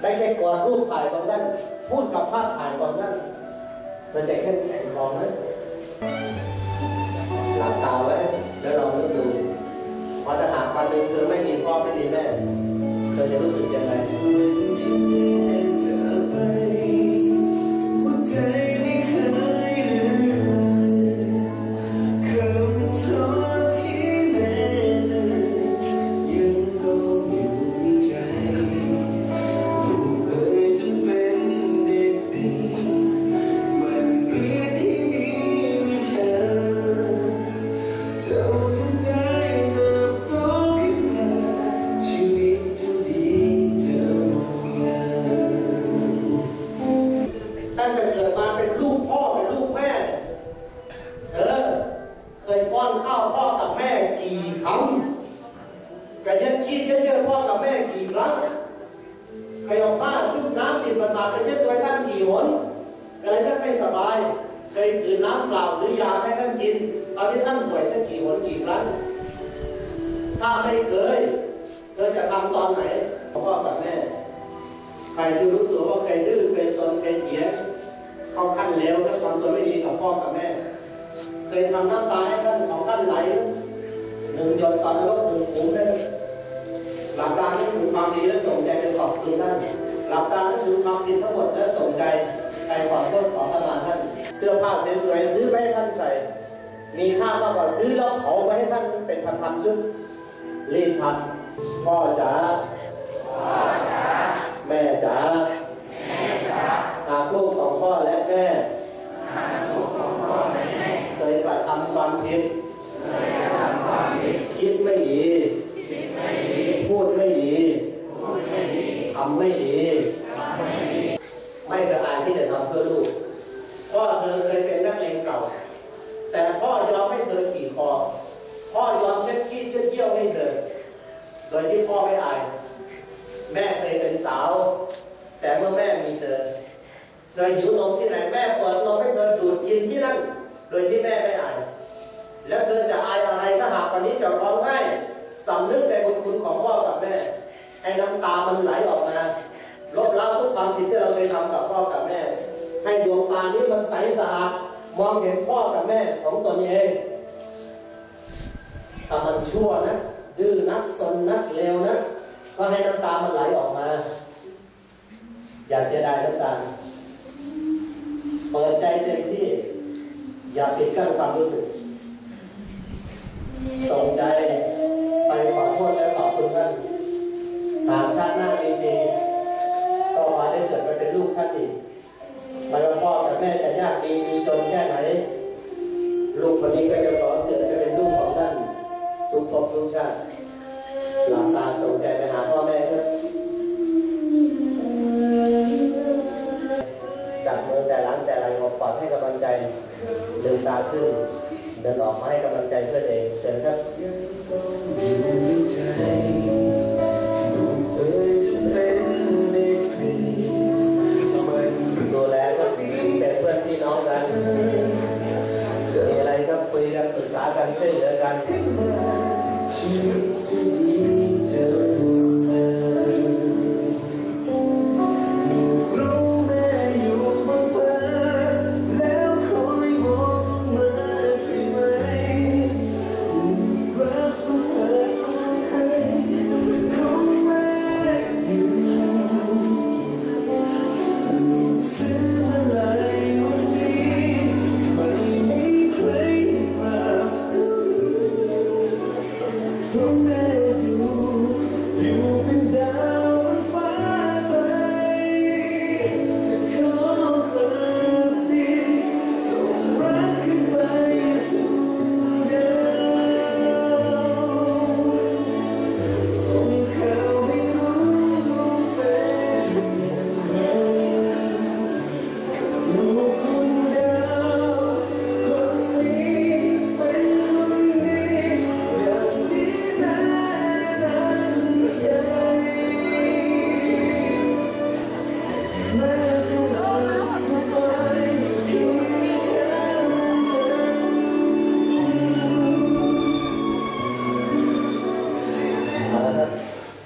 ได้แค่กอดรูปถ่ายของท่านพูดกับภาพถ่ายของท่านมันจะแค่แข็งพอไหมหลับตาไว้แล้วลองนึกดูพอถ้าหากวันหนึ่งเธอไม่มีพ่อไม่มีแม่เธอจะรู้สึกยังไง ขี้เช็ดเยื่อพ่อกับแม่กี่ครั้งเคยเอาผ้าชุบน้ำติดมันมากระเช็ดตัวท่านกี่หนเวลาท่านไม่สบายเคยถือน้ำเปล่าหรือยาให้ท่านกินตอนที่ท่านป่วยสักกี่หนกี่ครั้งถ้าไม่เคยเธอจะทำตอนไหนพ่อกับแม่ใครที่รู้ตัวว่าใครดื้อใครซนใครเสียเขาขั้นเลวและทำตัวไม่ดีกับพ่อกับแม่เคยทำน้ำตาให้ท่าน ลับตานึกถึงความดีทั้งหมดและส่งใจไปขอโทษขอขมาท่าน เสื้อผ้าสวยๆซื้อไปให้ท่านใส่ มีค่ามากกว่าซื้อแล้วเขาไปให้ท่านเป็นพันๆชุดรีบทำพ่อจ๋าแม่จ๋าหากลูกของพ่อและแม่เคยกระทำความผิด อเธอเคยเป็นนักเลงเก่า แต่พ่อยอมให้เธอขี่คอพ่อยอมเช็ดขี้เช็ดเยี่ยวให้เธอโดยที่พ่อไม่อาย แม่เคยเป็นสาว แต่เมื่อแม่มีเธอเธอหิวนมที่ไหนแม่เปิดนมให้เธอดูดกินที่นั่น โดยที่แม่ไม่อาย แล้วเธอจะอายอะไรถ้าหากวันนี้จะร้องไห้สำนึกในบุญคุณของพ่อกับแม่ให้น้ำตามันไหลออกมาลบล้างทุกความผิดที่เราเคยทำกับพ่อกับแม่ ให้ดวงตานี้มันใสสะอาดมองเห็นพ่อกับแม่ของตนเองถ้ามันชั่วนะดื้อนักสนนักเลวนะก็ให้น้ำตามันไหลออกมา อย่าเสียดายน้ำตาเปิดใจเต็มที่ อย่าปิดกั้นความรู้สึกส่งใจไปขอโทษและขอบคุณท่านหากชาติหน้าจริงๆก็ขอได้เกิดมาเป็นลูกขัตติ พ่อกับแม่จะยากดีมีจนแค่ไหน ลูกคนนี้ก็จะสอนเกิดจะเป็นลูกของท่านทุกภพทุกชาติหลับตาสนใจไปหาพ่อแม่เถอะจับมือแต่ล้างแต่ไรหอกปอดให้กำลังใจลืมตาขึ้นเดินออกมาให้กำลังใจเพื่อเองเชิญครับ